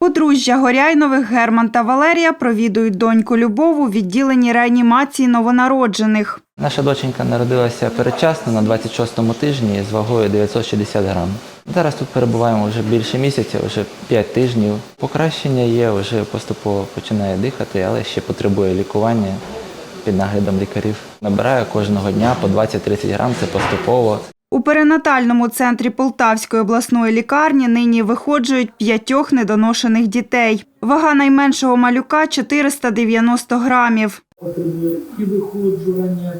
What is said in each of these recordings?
Подружжя Горяйнових Герман та Валерія провідують доньку Любову в відділенні реанімації новонароджених. Наша доченька народилася передчасно на 26-му тижні з вагою 960 грам. Зараз тут перебуваємо вже більше місяця, вже 5 тижнів. Покращення є, вже поступово починає дихати, але ще потребує лікування під наглядом лікарів. Набираю кожного дня по 20-30 грам, це поступово. Перинатальному центрі Полтавської обласної лікарні нині виходжують п'ятьох недоношених дітей. Вага найменшого малюка 490 грамів. потребує і виходжування,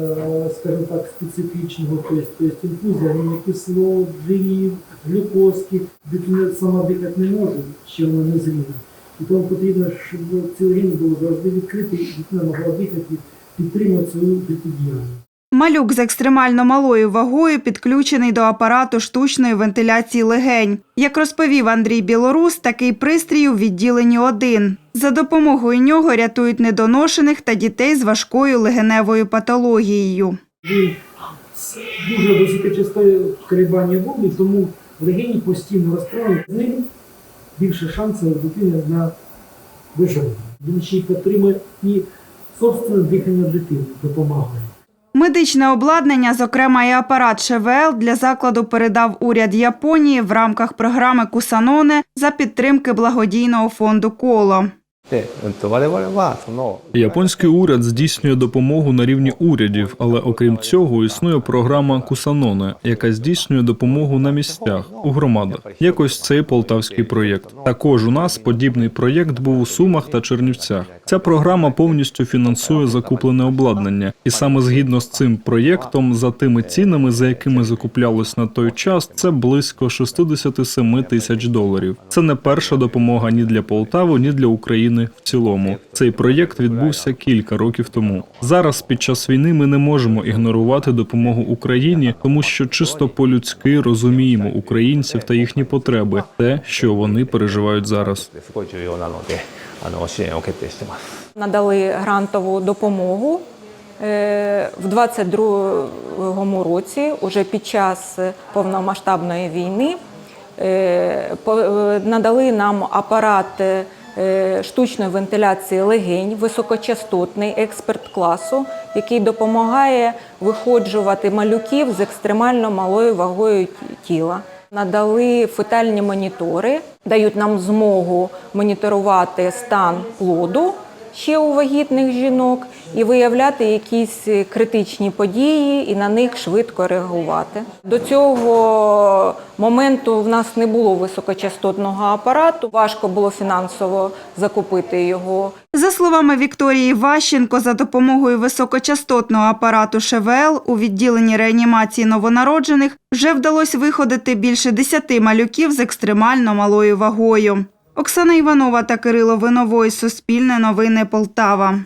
е, скажімо так, специфічного, тобто, інфузія амінокислот, жирів, глюкозки. Дитина сама дихати не може, ще вона не зріла. І тому потрібно, щоб ці органи були завжди відкриті, і дитина могла дихати, підтримувати свою життєдіяльність. Малюк з екстремально малою вагою підключений до апарату штучної вентиляції легень. Як розповів Андрій Білорус, такий пристрій у відділенні один. За допомогою нього рятують недоношених та дітей з важкою легеневою патологією. Дуже високочастої колебання води, тому легені постійно розправлені. З ним більше шансів дитини на виживання. Він ще й підтримує і собственне дихання дитини допомагає. Медичне обладнання, зокрема і апарат ШВЛ, для закладу передав уряд Японії в рамках програми Кусаноне за підтримки благодійного фонду Коло. Японський уряд здійснює допомогу на рівні урядів, але окрім цього існує програма Кусаноне, яка здійснює допомогу на місцях у громадах. Якось цей полтавський проєкт. Також у нас подібний проєкт був у Сумах та Чернівцях. Ця програма повністю фінансує закуплене обладнання, і саме згідно з цим проєктом, за тими цінами, за якими закуплялось на той час, це близько 67 тисяч доларів. Це не перша допомога ні для Полтави, ні для України. України в цілому. Цей проєкт відбувся кілька років тому. Зараз під час війни ми не можемо ігнорувати допомогу Україні, тому що чисто по-людськи розуміємо українців та їхні потреби, те, що вони переживають зараз. Надали грантову допомогу е, в 22-му році, уже під час повномасштабної війни, е, е, надали нам апарат штучної вентиляції легень, високочастотний експерт класу, який допомагає виходжувати малюків з екстремально малою вагою тіла. Надали фетальні монітори, дають нам змогу моніторувати стан плоду ще у вагітних жінок і виявляти якісь критичні події і на них швидко реагувати. До цього моменту в нас не було високочастотного апарату, важко було фінансово закупити його. За словами Вікторії Ващенко, за допомогою високочастотного апарату ШВЛ у відділенні реанімації новонароджених вже вдалося виходити більше 10 малюків з екстремально малою вагою. Оксана Іванова та Кирило Виновой. Суспільне новини Полтава.